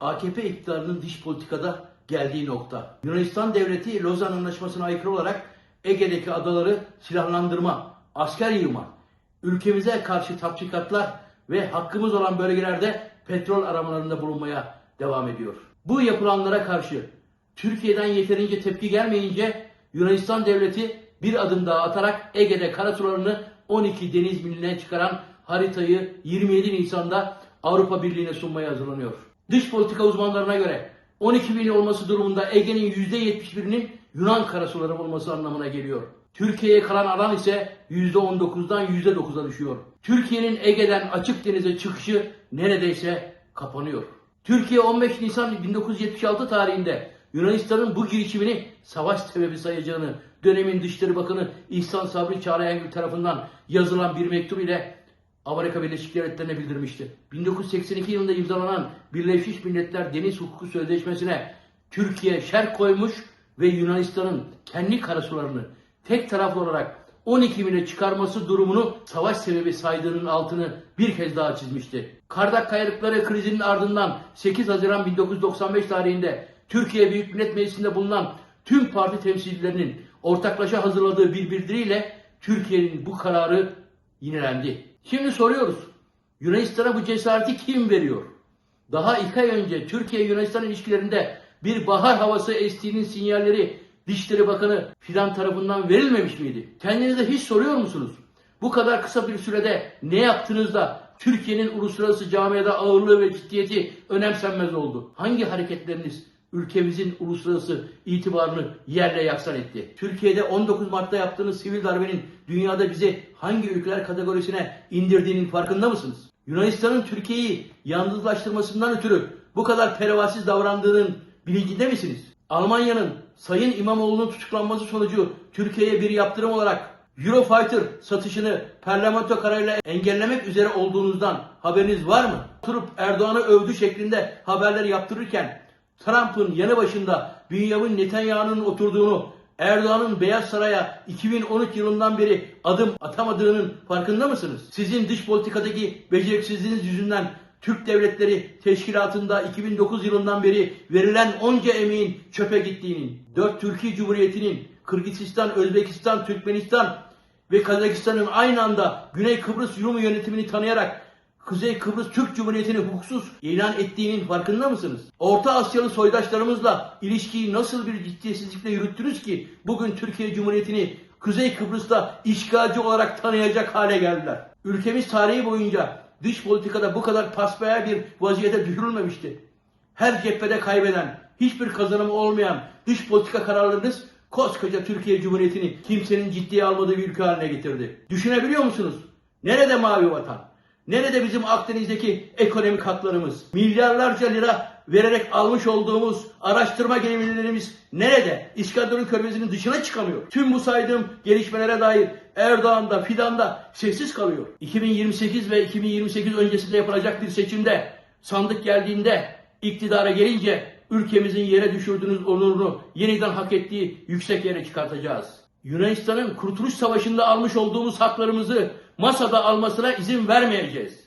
AKP iktidarının dış politikada geldiği nokta. Yunanistan devleti Lozan Anlaşması'na aykırı olarak Ege'deki adaları silahlandırma, asker yığma, ülkemize karşı tatbikatlar ve hakkımız olan bölgelerde petrol aramalarında bulunmaya devam ediyor. Bu yapılanlara karşı Türkiye'den yeterince tepki gelmeyince Yunanistan devleti bir adım daha atarak Ege'de karasularını 12 deniz miline çıkaran haritayı 27 Nisan'da Avrupa Birliği'ne sunmaya hazırlanıyor. Dış politika uzmanlarına göre 12 mil olması durumunda Ege'nin %71'inin Yunan karasuları olması anlamına geliyor. Türkiye'ye kalan alan ise %19'dan %9'a düşüyor. Türkiye'nin Ege'den açık denize çıkışı neredeyse kapanıyor. Türkiye 15 Nisan 1976 tarihinde Yunanistan'ın bu girişimini savaş sebebi sayacağını dönemin Dışişleri Bakanı İhsan Sabri Çağlayangil tarafından yazılan bir mektup ile Amerika Birleşik Devletleri'ne bildirmişti. 1982 yılında imzalanan Birleşmiş Milletler Deniz Hukuku Sözleşmesi'ne Türkiye şer koymuş ve Yunanistan'ın kendi karasularını tek taraflı olarak 12 mile çıkarması durumunu savaş sebebi saydığının altını bir kez daha çizmişti. Kardak kayalıkları krizinin ardından 8 Haziran 1995 tarihinde Türkiye Büyük Millet Meclisi'nde bulunan tüm parti temsilcilerinin ortaklaşa hazırladığı bir bildiriyle Türkiye'nin bu kararı yinelendi. Şimdi soruyoruz. Yunanistan'a bu cesareti kim veriyor? Daha iki ay önce Türkiye-Yunanistan ilişkilerinde bir bahar havası estiğinin sinyalleri Dışişleri Bakanı Fidan tarafından verilmemiş miydi? Kendinize hiç soruyor musunuz? Bu kadar kısa bir sürede ne yaptınız da Türkiye'nin uluslararası camiada ağırlığı ve ciddiyeti önemsenmez oldu? Hangi hareketleriniz ülkemizin uluslararası itibarını yerle yaksan etti? Türkiye'de 19 Mart'ta yaptığınız sivil darbenin dünyada bizi hangi ülkeler kategorisine indirdiğinin farkında mısınız? Yunanistan'ın Türkiye'yi yalnızlaştırmasından ötürü bu kadar pervasiz davrandığının bilincinde misiniz? Almanya'nın Sayın İmamoğlu'nun tutuklanması sonucu Türkiye'ye bir yaptırım olarak Eurofighter satışını parlamento kararıyla engellemek üzere olduğunuzdan haberiniz var mı? Oturup Erdoğan'ı övdü şeklinde haberler yaptırırken Trump'ın yanı başında Benjamin Netanyahu'nun oturduğunu Erdoğan'ın Beyaz Saray'a 2013 yılından beri adım atamadığının farkında mısınız? Sizin dış politikadaki beceriksizliğiniz yüzünden Türk Devletleri Teşkilatı'nda 2009 yılından beri verilen onca emeğin çöpe gittiğinin, 4 Türkiye Cumhuriyeti'nin Kırgızistan, Özbekistan, Türkmenistan ve Kazakistan'ın aynı anda Güney Kıbrıs Rum yönetimini tanıyarak Kuzey Kıbrıs Türk Cumhuriyeti'ni hukuksuz ilan ettiğinin farkında mısınız? Orta Asyalı soydaşlarımızla ilişkiyi nasıl bir ciddiyetsizlikle yürüttünüz ki bugün Türkiye Cumhuriyeti'ni Kuzey Kıbrıs'ta işgalci olarak tanıyacak hale geldiler. Ülkemiz tarihi boyunca dış politikada bu kadar paspaya bir vaziyete düşürülmemişti. Her cephede kaybeden, hiçbir kazanımı olmayan dış politika kararlarınız koskoca Türkiye Cumhuriyeti'ni kimsenin ciddiye almadığı bir ülke haline getirdi. Düşünebiliyor musunuz? Nerede mavi vatan? Nerede bizim Akdeniz'deki ekonomik haklarımız? Milyarlarca lira vererek almış olduğumuz araştırma gemilerimiz nerede? İskenderun Körfezi'nin dışına çıkamıyor. Tüm bu saydığım gelişmelere dair Erdoğan da Fidan da sessiz kalıyor. 2028 ve 2028 öncesinde yapılacak bir seçimde sandık geldiğinde iktidara gelince ülkemizin yere düşürdüğünüz onurunu yeniden hak ettiği yüksek yere çıkartacağız. Yunanistan'ın Kurtuluş Savaşı'nda almış olduğumuz haklarımızı masada almasına izin vermeyeceğiz.